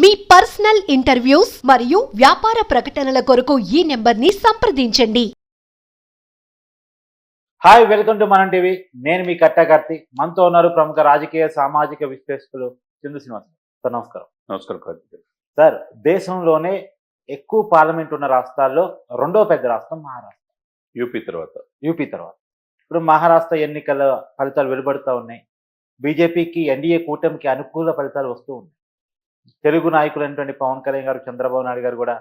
మీ personal interviews మరియు వ్యాపార ప్రకటనల కొరకు ఈ నెంబర్ని సంప్రదించండి. Hi welcome to Manam TV. నేను మీ కట్టాకర్తి మనతో ఉన్నారు ప్రముఖ రాజకీయ సామాజిక విశ్లేషకులు చందు శ్రీనివాస్. సార్ నమస్కారం. నమస్కారం కార్తీక్ సార్ దేశంలోనే ఎక్కువ పార్లమెంట్ ఉన్న రాష్ట్రాల్లో రెండో పెద్ద రాష్ట్రం మహారాష్ట్ర. యూపీ తర్వాత. యూపీ తర్వాత. ఇప్పుడు మహారాష్ట్ర ఎన్నికల ఫలితాలు వెలువడుతూ ఉన్నాయి. బీజేపీకి ఎన్డీఏ కూటమికి అనుకూల ఫలితాలు వస్తూ ఉన్నాయి. తెలుగు నాయకులైనటువంటి పవన్ కళ్యాణ్ గారు చంద్రబాబు నాయుడు గారు కూడా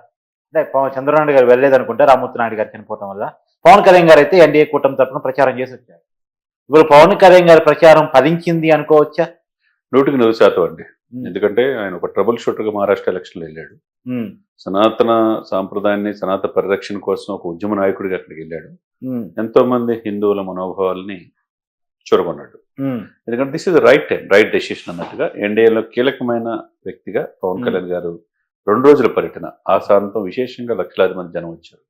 అంటే పవన్ చంద్రబాబు నాయుడు గారు వెళ్ళలేదనుకుంటే రామ్మూర్తి నాయుడు గారు చనిపోవటం వల్ల పవన్ కళ్యాణ్ గారు అయితే ఎన్డీఏ కూటమి తరఫున ప్రచారం చేసి వచ్చారు. ఇప్పుడు పవన్ కళ్యాణ్ గారి ప్రచారం ఫలించింది అనుకోవచ్చా? నూటికి నూరు శాతం అండి. ఎందుకంటే ఆయన ఒక ట్రబుల్ షూటర్గా మహారాష్ట్ర ఎలక్షన్లో వెళ్ళాడు. సనాతన సాంప్రదాయాన్ని సనాతన పరిరక్షణ కోసం ఒక ఉద్యమ నాయకుడిగా అక్కడికి వెళ్ళాడు. ఎంతో మంది హిందువుల మనోభావాల్ని చూరగొన్నాడు. ఎందుకంటే this is right time right decision అన్నట్టుగా ఎన్డీఏలో కీలకమైన వ్యక్తిగా పవన్. కళ్యాణ్ గారు రెండు రోజుల పర్యటన. ఆ సాయంత్రం విశేషంగా లక్షలాది మంది జనం వచ్చారు.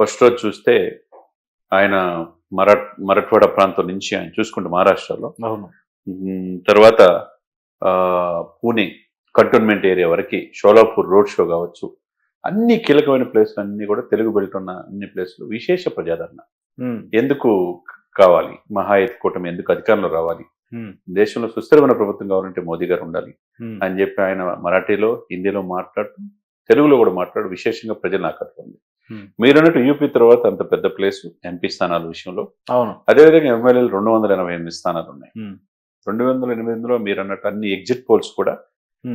ఫస్ట్ రోజు చూస్తే ఆయన మరాఠ్ మరఠ్వాడ ప్రాంతం నుంచి ఆయన చూసుకుంటే మహారాష్ట్రలో. తర్వాత పూణే కంటోన్మెంట్ ఏరియా వరకు షోలాపూర్ రోడ్ షో కావచ్చు. అన్ని కీలకమైన ప్లేస్లు అన్ని కూడా తెలుగు బెల్ట్ ఉన్న అన్ని ప్లేస్లు విశేష ప్రజాదరణ. ఎందుకు కావాలి? మహాయత్ కూటమి ఎందుకు అధికారంలో రావాలి? దేశంలో సుస్థిరమైన ప్రభుత్వం కావాలంటే మోదీ గారు ఉండాలి. అని చెప్పి ఆయన మరాఠీలో హిందీలో మాట్లాడుతూ తెలుగులో కూడా మాట్లాడు విశేషంగా ప్రజలను ఆకట్టుకుంది. Hmm. మీరన్నట్టు యూపీ తర్వాత అంత పెద్ద ప్లేస్ ఎంపీ స్థానాల విషయంలో. అవును. అదేవిధంగా ఎమ్మెల్యేలు రెండు వందల ఎనభై ఎనిమిది స్థానాలు ఉన్నాయి. రెండు వందల ఎనిమిదిలో మీరు అన్నట్టు అన్ని ఎగ్జిట్ పోల్స్ కూడా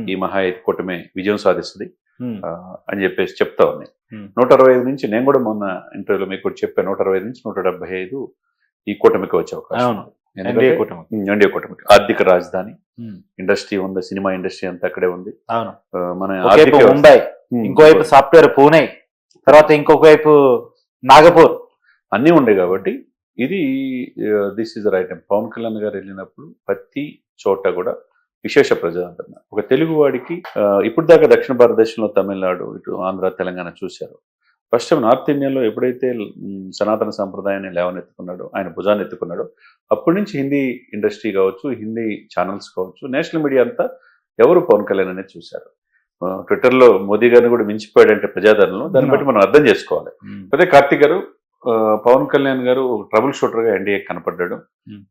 ఈ మహా కూటమి విజయం సాధిస్తుంది. అని చెప్పేసి చెప్తా ఉన్నాయి. నూట అరవై ఐదు నుంచి నేను కూడా మొన్న ఇంటర్వ్యూలో మీకు చెప్పాను నూట అరవై ఐదు నుంచి నూట డెబ్బై ఐదు ఈ కూటమికి వచ్చే అవకాశం. ఎన్డీఏ కూటమి. ఎన్డీఏ ఆర్థిక రాజధాని. ఇండస్ట్రీ ఉంది సినిమా ఇండస్ట్రీ అంతా అక్కడే ఉంది. అవును. మన ముంబై ఇంకోవైపు సాఫ్ట్వేర్ పూణే తర్వాత ఇంకొక వైపు నాగపూర్. అన్నీ ఉండే కాబట్టి ఇది this is right time Pawan Kalyan garu వెళ్ళినప్పుడు ప్రతి చోట కూడా విశేష ప్రజాదరణ ఒక తెలుగు వాడికి ఆ, ఇప్పుడు దాకా దక్షిణ భారతదేశంలో తమిళనాడు ఇటు ఆంధ్ర తెలంగాణ చూశారు. ఫస్ట్ నార్త్ ఇండియాలో ఎప్పుడైతే సనాతన సంప్రదాయాన్ని లేవనెత్తుకున్నాడో ఆయన భుజాన్ని ఎత్తుకున్నాడో అప్పటి నుంచి హిందీ ఇండస్ట్రీ కావచ్చు హిందీ ఛానల్స్ కావచ్చు నేషనల్ మీడియా అంతా ఎవరు పవన్ కళ్యాణ్ అనేది చూశారు. ట్విట్టర్లో మోదీ గారిని కూడా మించిపోయాడంటే ప్రజాదరణలో దాన్ని బట్టి మనం అర్థం చేసుకోవాలి. అదే కార్తిక్ గారు పవన్ కళ్యాణ్ గారు ఒక ట్రబుల్ షూటర్గా ఎన్డీఏ కనపడ్డాడు.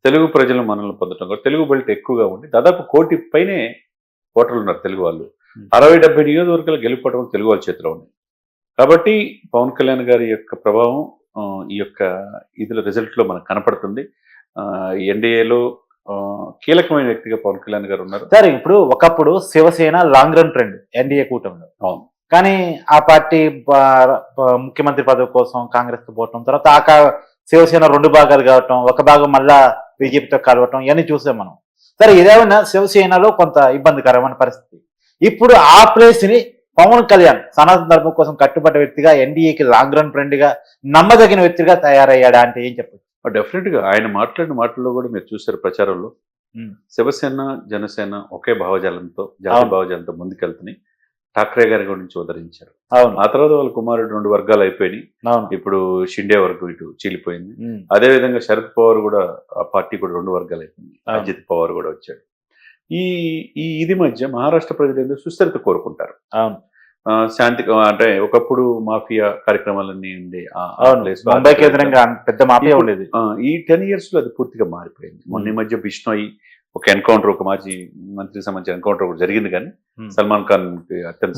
తెలుగు ప్రజలు మనల్ని పొందడం కూడా తెలుగు బెల్ట్ ఎక్కువగా ఉంది. దాదాపు కోటి పైనే ఓటర్లు ఉన్నారు తెలుగు వాళ్ళు. అరవై డెబ్బై నియోజకవర్గాలు గెలుపడం తెలుగు వాళ్ళ చేతిలో ఉంది. కాబట్టి పవన్ కళ్యాణ్ గారి యొక్క ప్రభావం ఈ యొక్క ఇదిలో రిజల్ట్లో మనకు కనపడుతుంది. ఎన్డీఏలో కీలకమైన వ్యక్తిగా పవన్ కళ్యాణ్ గారు ఉన్నారు. సరే ఇప్పుడు ఒకప్పుడు Shiv Sena long run trend NDA కూటమిలో. అవును. కానీ ఆ పార్టీ ముఖ్యమంత్రి పదవి కోసం కాంగ్రెస్తో పోవటం తర్వాత ఆ కా- శివసేన రెండు భాగాలు కావటం ఒక భాగం మళ్ళా బీజేపీతో కలవటం ఇవన్నీ చూసాం మనం. సరే ఇదేమైనా శివసేనలో కొంత ఇబ్బందికరమైన పరిస్థితి. ఇప్పుడు ఆ ప్లేస్ని పవన్ కళ్యాణ్ సనాతన ధర్మం కోసం కట్టుబడ్డ వ్యక్తిగా ఎన్డీఏకి లాంగ్ రన్ ఫ్రెండ్గా నమ్మదగిన వ్యక్తిగా తయారయ్యాడా అంటే ఏం చెప్పచ్చు? డెఫినెట్గా ఆయన మాట్లాడిన మాటల్లో కూడా మీరు చూశారు ప్రచారంలో. శివసేన జనసేన ఒకే భావజాలంతో జాతి అవును. భావజాలంతో ముందుకెళ్తున్నాయి. ఠాక్రే గారి గురించి ఉదరించారు. అవును. ఆ తర్వాత వాళ్ళ కుమారుడు రెండు వర్గాలు అయిపోయినాయి. ఇప్పుడు షిండే వరకు ఇటు చీలిపోయింది. అదే విధంగా శరద్ పవార్ కూడా ఆ పార్టీ కూడా రెండు వర్గాలు అయిపోయింది. అజిత్ పవార్ కూడా వచ్చాడు. ఈ ఈ ఇది మధ్య మహారాష్ట్ర ప్రజలు ఎందుకు సుస్థిరత కోరుకుంటారు. అవును. శాంతి అంటే ఒకప్పుడు మాఫియా కార్యక్రమాలన్నీ ఉండే కేంద్రంగా పెద్ద మాఫియా ఉండేది ఈ టెన్ ఇయర్స్లో అది పూర్తిగా మారిపోయింది మొన్న మధ్య బిష్ణోయ్ ఒక ఎన్కౌంటర్ ఒక మాజీ మంత్రికి సంబంధించిన ఎన్కౌంటర్ ఒకటి జరిగింది కానీ. సల్మాన్ ఖాన్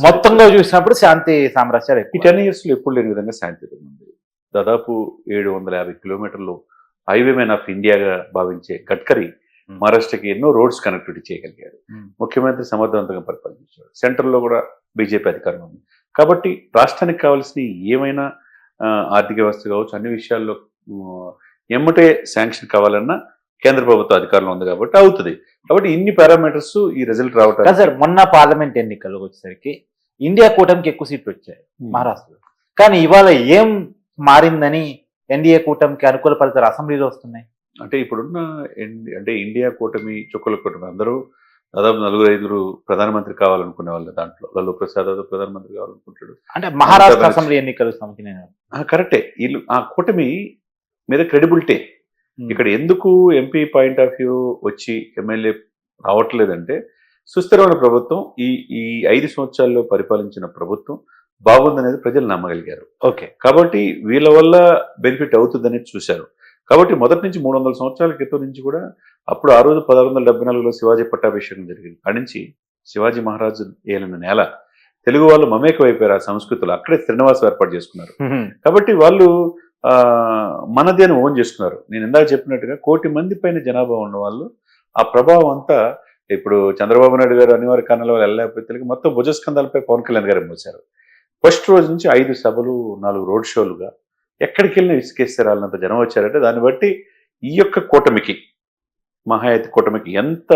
మొత్తంగా చూసినప్పుడు శాంతి సామ్రాజ్యాలు ఈ. టెన్ ఇయర్స్లో ఎప్పుడు లేని విధంగా శాంతి ఉంది దాదాపు ఏడు వందల యాభై కిలోమీటర్లు హైవే మ్యాన్ ఆఫ్ ఇండియాగా భావించే గడ్కరీ. మహారాష్ట్రకి ఎన్నో రోడ్స్ కనెక్టివిటీ చేయగలిగారు. ముఖ్యమంత్రి సమర్థవంతంగా పరిపాలించారు సెంట్రల్లో కూడా బీజేపీ అధికారం ఉంది. కాబట్టి రాష్ట్రానికి కావాల్సిన ఏమైనా ఆర్థిక వ్యవస్థ కావచ్చు అన్ని విషయాల్లో ఎమ్మటే శాంక్షన్ కావాలన్నా కేంద్ర ప్రభుత్వ అధికారంలో ఉంది కాబట్టి అవుతుంది. కాబట్టి ఇన్ని పారామీటర్స్ ఈ రిజల్ట్ రావటం సార్ మొన్న పార్లమెంట్ ఎన్నికలు వచ్చేసరికి ఇండియా కూటమికి ఎక్కువ సీట్లు వచ్చాయి మహారాష్ట్రలో. కానీ ఇవాళ ఏం మారిందని ఎన్డీఏ కూటమికి అనుకూల ఫలితాలు అసెంబ్లీలో వస్తున్నాయి? అంటే ఇప్పుడున్న అంటే ఇండియా కూటమి చుక్కల కూటమి అందరూ దాదాపు నలుగురు ఐదుగురు ప్రధానమంత్రి కావాలనుకునే వాళ్ళు దాంట్లో. లల్లు ప్రసాద్ యాదవ్ ప్రధానమంత్రి కావాలనుకుంటాడు. అంటే మహారాష్ట్ర అసెంబ్లీ ఎన్నికలు కరెక్టే. వీళ్ళు ఆ కూటమి మీద క్రెడిబిలిటీ. ఇక్కడ ఎందుకు ఎంపీ పాయింట్ ఆఫ్ వ్యూ వచ్చి ఎమ్మెల్యే రావట్లేదంటే సుస్థిరమైన ప్రభుత్వం ఈ ఈ ఐదు సంవత్సరాల్లో పరిపాలించిన ప్రభుత్వం బాగుందనేది ప్రజలు నమ్మగలిగారు. ఓకే. కాబట్టి వీళ్ళ వల్ల బెనిఫిట్ అవుతుందని చూశారు. కాబట్టి మొదటి నుంచి మూడు వందల సంవత్సరాల క్రితం నుంచి కూడా అప్పుడు ఆ రోజు పదహారు వందల డెబ్బై నాలుగులో శివాజీ పట్టాభిషేకం జరిగింది. నుంచి శివాజీ మహారాజు ఏలిన నేల తెలుగు వాళ్ళు మమేకమైపోయారు ఆ సంస్కృతులు. అక్కడే శ్రీనివాసం ఏర్పాటు చేసుకున్నారు. కాబట్టి వాళ్ళు ఆ, మనది అని ఓన్ చేసుకున్నారు. నేను ఇందాక చెప్పినట్టుగా కోటి మంది పైన జనాభా ఉన్న వాళ్ళు ఆ ప్రభావం అంతా ఇప్పుడు చంద్రబాబు నాయుడు గారు అనివార్య కారణాల వల్ల వెళ్ళలేకపోతే మొత్తం భుజస్కంధాలపై పవన్ కళ్యాణ్ గారు మోసారు ఫస్ట్ రోజు నుంచి ఐదు సభలు నాలుగు రోడ్ షోలుగా ఎక్కడికి వెళ్ళినా ఇసుకేస్తే రాళ్ళంత జనం వచ్చారంటే దాన్ని బట్టి ఈ యొక్క కూటమికి మహాయతి కూటమికి ఎంత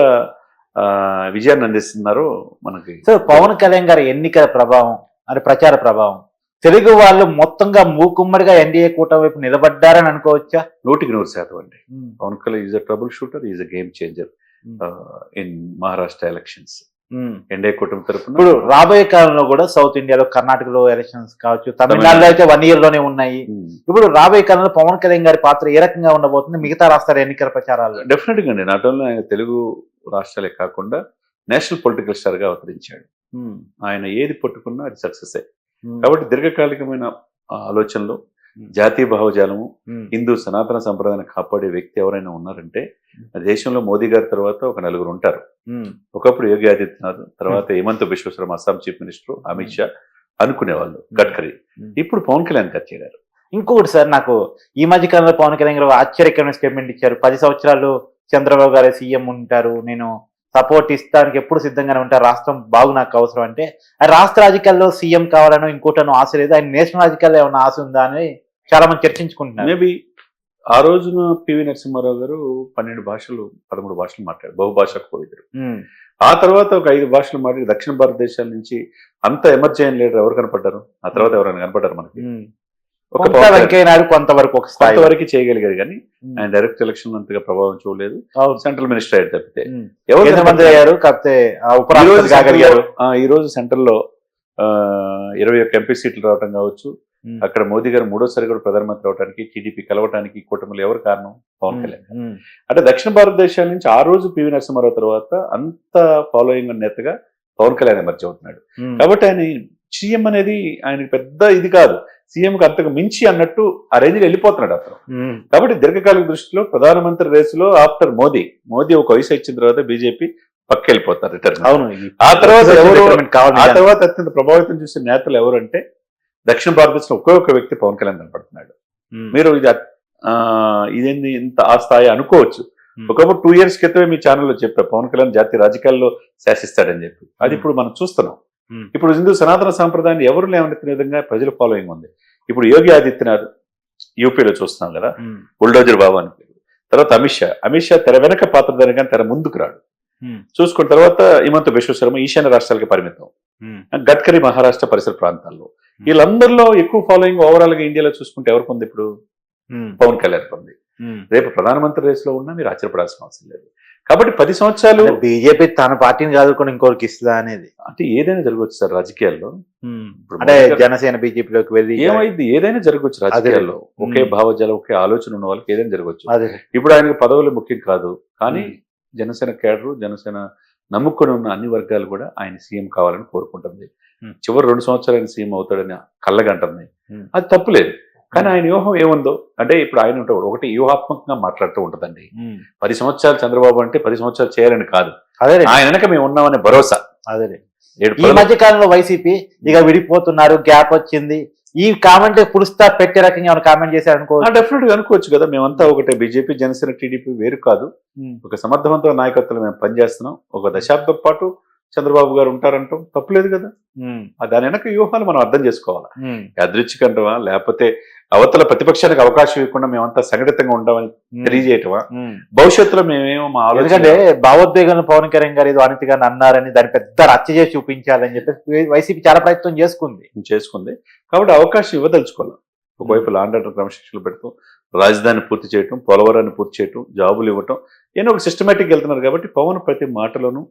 విజయాన్ని అందిస్తున్నారో మనకి సో పవన్ కళ్యాణ్ గారి ఎన్నికల ప్రభావం అంటే ప్రచార ప్రభావం తెలుగు వాళ్ళు మొత్తంగా మూకుమ్మడిగా ఎన్డీఏ కూటమి వైపు నిలబడ్డారని అనుకోవచ్చా నూటికి నూరు శాతం అండి Pawan Kalyan is a trouble shooter is a game changer Hmm. In Maharashtra elections. NDA కూటమి తరఫున ఇప్పుడు రాబోయే కాలంలో కూడా సౌత్ ఇండియాలో కర్ణాటకలో ఎలక్షన్స్ కావచ్చు తమిళనాడులో అయితే వన్ ఇయర్లోనే ఉన్నాయి ఇప్పుడు రాబోయే కాలంలో పవన్ కళ్యాణ్ గారి పాత్ర ఏ రకంగా ఉండబోతుంది? మిగతా రాష్ట్రాల ఎన్నికల ప్రచారాలు. డెఫినెట్గా అండి. నాట్ ఓన్లీ ఆయన తెలుగు రాష్ట్రాలే కాకుండా నేషనల్ పొలిటికల్ స్టార్గా అవతరించాడు. ఆయన ఏది పట్టుకున్నా అది సక్సెస్ కాబట్టి దీర్ఘకాలికమైన ఆలోచనలు. జాతీయ భావజాలము హిందూ సనాతన సంప్రదాయాన్ని కాపాడే వ్యక్తి ఎవరైనా ఉన్నారంటే దేశంలో మోదీ గారి తర్వాత ఒక నలుగురు ఉంటారు. ఒకప్పుడు యోగి ఆదిత్యనాథ్ తర్వాత హేమంత్ బిశ్వేశ్వరం అస్సాం చీఫ్ మినిస్టర్ అమిత్ షా అనుకునేవాళ్ళు గడ్కరీ. ఇప్పుడు పవన్ కళ్యాణ్ ఖర్చే గారు ఇంకొకటి సార్ నాకు ఈ మధ్య కాలంలో పవన్ కళ్యాణ్ గారు ఆశ్చర్యకరమైన స్టేట్మెంట్ ఇచ్చారు. పది సంవత్సరాలు చంద్రబాబు గారు సీఎం ఉంటారు నేను సపోర్ట్ ఇస్తానికి ఎప్పుడు సిద్ధంగానే ఉంటారు రాష్ట్రం బాగు నాకు అవసరం అంటే రాష్ట్ర రాజకీయాల్లో సీఎం కావాలనో ఇంకోటనో ఆశ లేదు ఆయన నేషనల్ రాజకీయాల్లో ఏమైనా ఆశ ఉందా అని చాలా మంది చర్చించుకుంటున్నారు. మేబీ ఆ రోజున పివి నరసింహారావు గారు పన్నెండు భాషలు పదమూడు భాషలు మాట్లాడారు. బహుభాషా కోవిదుడు ఆ తర్వాత ఒక ఐదు భాషలు మాట్లాడి దక్షిణ భారతదేశాల నుంచి అంత ఎమర్జీ అయిన లీడర్ ఎవరు కనపడ్డారు? ఆ తర్వాత ఎవరైనా కనపడ్డారు మనకి? కొంతవరకు ఒక స్థాయి కొంతవరకు చేయగలిగారు కానీ ఆయన డైరెక్ట్ ఎలక్షన్ అంతగా ప్రభావం చూడలేదు. సెంట్రల్ మినిస్టర్ అయ్యారు తప్పితే. ఎవరు మంత్రి అయ్యారు కాకపోతే ఈ రోజు సెంట్రల్లో ఇరవై ఒక్క ఎంపీ సీట్లు రావడం కావచ్చు. అక్కడ మోదీ గారు మూడోసారి కూడా ప్రధానమంత్రి అవడానికి టీడీపీ కలవటానికి కూటమిలో ఎవరు కారణం? పవన్ కళ్యాణ్ అంటే దక్షిణ భారతదేశాల నుంచి ఆ రోజు పివి నరసింహారావు తర్వాత అంత ఫాలోయింగ్ నేతగా పవన్ కళ్యాణ్ ఎమర్జీ అవుతున్నాడు. కాబట్టి ఆయన సీఎం అనేది ఆయనకి పెద్ద ఇది కాదు. సీఎం కి అంతకు మించి అన్నట్టు ఆ రేంజ్ వెళ్ళిపోతున్నాడు అతను. కాబట్టి దీర్ఘకాలిక దృష్టిలో ప్రధానమంత్రి రేసులో ఆఫ్టర్ మోదీ. మోదీ ఒక వయసు వచ్చిన తర్వాత బీజేపీ పక్క వెళ్ళిపోతారు రిటర్న్ అవును ఆ తర్వాత ఎవరు ఆ. తర్వాత అత్యంత ప్రభావితం చేసే నేతలు ఎవరంటే దక్షిణ భారతదేశంలో ఒకే ఒక వ్యక్తి పవన్ కళ్యాణ్ కనపడుతున్నాడు. మీరు ఇది ఇదేంది ఇంత ఆ స్థాయి అనుకోవచ్చు. ఒకప్పుడు టూ ఇయర్స్ క్రితమే మీ ఛానల్లో చెప్పారు పవన్ కళ్యాణ్ జాతీయ రాజకీయాల్లో శాసిస్తాడని చెప్పి అది. ఇప్పుడు మనం చూస్తున్నాం. ఇప్పుడు హిందూ సనాతన సాంప్రదాయాన్ని ఎవరు లేవనెత్తిన విధంగా ప్రజల ఫాలోయింగ్ ఉంది ఇప్పుడు యోగి ఆదిత్యనాథ్ యూపీలో చూస్తున్నాం కదా. బుల్డోజర్ బాబు అని పేరు. తర్వాత అమిత్ షా అమిత్ షా తెర వెనక పాత్రధారి కానీ తెర ముందుకు రాడు. చూసుకున్న తర్వాత హిమంత విశ్వశర్మ ఈశాన్య రాష్ట్రాలకి పరిమితం. గడ్కరీ మహారాష్ట్ర పరిసర ప్రాంతాల్లో. వీళ్ళందరిలో ఎక్కువ ఫాలోయింగ్ ఓవరాల్గా ఇండియాలో చూసుకుంటే ఎవరికి ఉంది ఇప్పుడు. పవన్ కళ్యాణ్ ఉంది ఉమ్. రేపు ప్రధానమంత్రి రేసులో ఉన్నా మీరు ఆశ్చర్యపడాల్సిన అవసరం లేదు. కాబట్టి పది సంవత్సరాలు బీజేపీ తన పార్టీని చదువుకొని ఇంకోరికి ఇస్తుందా అనేది. అంటే ఏదైనా జరగవచ్చు సార్ రాజకీయాల్లో. అంటే జనసేన బీజేపీలోకి వెళ్ళి ఏమైంది? ఏదైనా జరగవచ్చు రాజకీయాల్లో. ఒకే. భావజాలం ఒకే ఆలోచన ఉన్న వాళ్ళకి ఏదైనా జరగవచ్చు. ఇప్పుడు ఆయనకు పదవులు ముఖ్యం కాదు. కానీ. జనసేన కేడరు జనసేన నమ్ముకొని ఉన్న అన్ని వర్గాలు కూడా ఆయన సీఎం కావాలని కోరుకుంటుంది. ఉమ్. చివరి రెండు సంవత్సరాలు ఆయన సీఎం అవుతాడని కళ్ళగంటుంది ఉమ్. అది తప్పులేదు. కానీ ఆయన వ్యూహం ఏముందో? అంటే ఇప్పుడు ఆయన ఉంటాడు ఒకటి వ్యూహాత్మకంగా మాట్లాడుతూ ఉంటుందండి. పది సంవత్సరాలు చంద్రబాబు అంటే పది సంవత్సరాలు చేయాలని కాదు. అదే ఆయన వెనక మేము ఉన్నామనే భరోసా. అదే ఈ మధ్య కాలంలో వైసీపీ ఇక విడిపోతున్నారు గ్యాప్ వచ్చింది. ఈ కామెంట్ పులుస్తా పెట్టే రకంగా ఏమైనా కామెంట్ చేశారు అనుకో డెఫినెట్గా అనుకోవచ్చు కదా. మేమంతా ఒకటే బీజేపీ జనసేన టీడీపీ వేరు కాదు. ఒక సమర్థవంతమైన నాయకత్వం మేము పనిచేస్తున్నాం. ఒక దశాబ్దం పాటు చంద్రబాబు గారు ఉంటారంటాం. తప్పులేదు కదా. ఆ దాని వెనక వ్యూహాలు మనం అర్థం చేసుకోవాలి. యాదృచ్ఛికంటమా? లేకపోతే అవతల ప్రతిపక్షానికి అవకాశం ఇవ్వకుండా మేమంతా సంఘటితంగా ఉంటామని తెలియజేయటమా? భవిష్యత్తులో మేమేమో మా ఎందుకంటే ఆలోచన భావోద్వేగం పవన్ కళ్యాణ్ గారు ఏదో అనితి గారిని అన్నారని దాన్ని పెద్ద రచ్చ చేసి చూపించాలని చెప్పి వైసీపీ చాలా ప్రయత్నం చేసుకుంది. చేసుకుంది. కాబట్టి అవకాశం ఇవ్వదలుచుకోవాలి. ఒకవైపు లాండ్ ఆర్డర్ క్రమశిక్షణలు పెడుతూ రాజధాని పూర్తి చేయటం పోలవరాన్ని పూర్తి చేయటం జాబులు ఇవ్వటం ఏదో ఒక సిస్టమేటిక్ వెళ్తున్నారు కాబట్టి పవన్ ప్రతి మాటలోనూ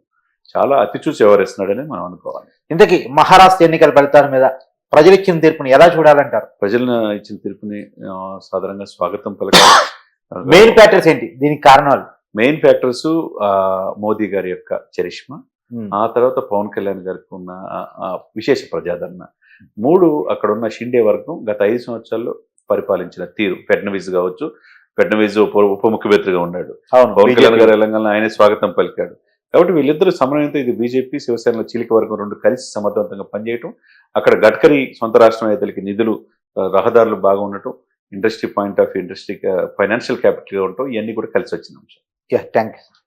చాలా అతి చూసి వ్యవహరిస్తున్నాడని మనం అనుకోవాలి. ఇంతకీ మహారాష్ట్ర ఎన్నికల ఫలితాల మీద ప్రజలు ఇచ్చిన తీర్పుని ఎలా చూడాలంటారు? ప్రజలను ఇచ్చిన తీర్పుని సాధారణంగా స్వాగతం పలకాలి. మెయిన్ ఫ్యాక్టర్స్ ఏంటి? దీనికి కారణాలు? మెయిన్ ఫ్యాక్టర్స్ మోదీ గారి యొక్క చరిష్మా ఉమ్. ఆ తర్వాత పవన్ కళ్యాణ్ గారికి ఉన్న విశేష ప్రజాదరణ. మూడు అక్కడ ఉన్న షిండే వర్గం గత ఐదు సంవత్సరాల్లో పరిపాలించిన తీరు. ఫెడ్నవీస్ కావచ్చు ఫెడ్నవీస్ ఉప ఉప ముఖ్యమంత్రిగా ఉన్నాడు. పవన్ కళ్యాణ్. గారు తెలంగాణ ఆయనే స్వాగతం పలికాడు. కాబట్టి వీళ్ళిద్దరు సమన్వయంతో ఇది బీజేపీ శివసేనలో చీలిక వర్గం రెండు కలిసి సమర్థవంతంగా పనిచేయటం అక్కడ గడ్కరీ సొంత రాష్ట్రం రైతులకి నిధులు రహదారులు బాగా ఉండటం industry point of industry financial క్యాపిటల్గా ఉండటం ఇవన్నీ కూడా కలిసి వచ్చిన అంశం థ్యాంక్ యూ